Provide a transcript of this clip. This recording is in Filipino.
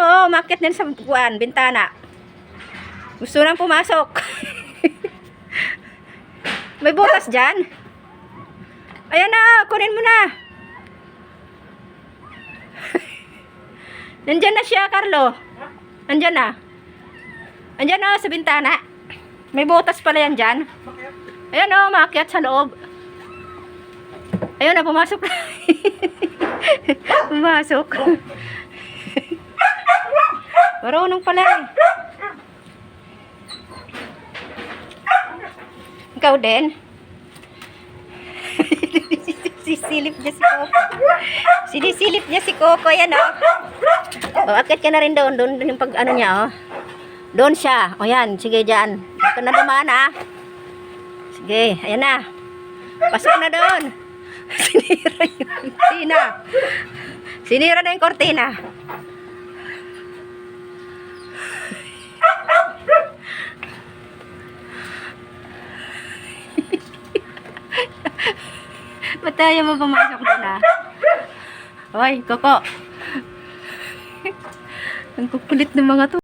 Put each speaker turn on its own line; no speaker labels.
oh, umakyat din sa buwan, bintana. Gusto nang pumasok. May butas dyan. Ayan na, kunin mo na. Nandyan na siya, Carlo. Nandyan na. Nandyan na, sa bintana. May butas pala yan dyan. Ayan o, umakyat sa loob. Ayun na, pumasok na. pumasok. Marunong pala eh. Ikaw din? Sisilip niya si Coco. Sinisilip niya si Coco, yan o. O, akit ka na rin doon. Doon yung pag ano niya, o. Doon siya. O yan, sige dyan. Dito na dumaan, ha. Sige, ayan na. Pasok na doon. Sinira yung kortina. Sinira na yung kortina. Ba't tayo mo pumasok doon ah? Hoy, Koko. Ang kukulit ng mga to.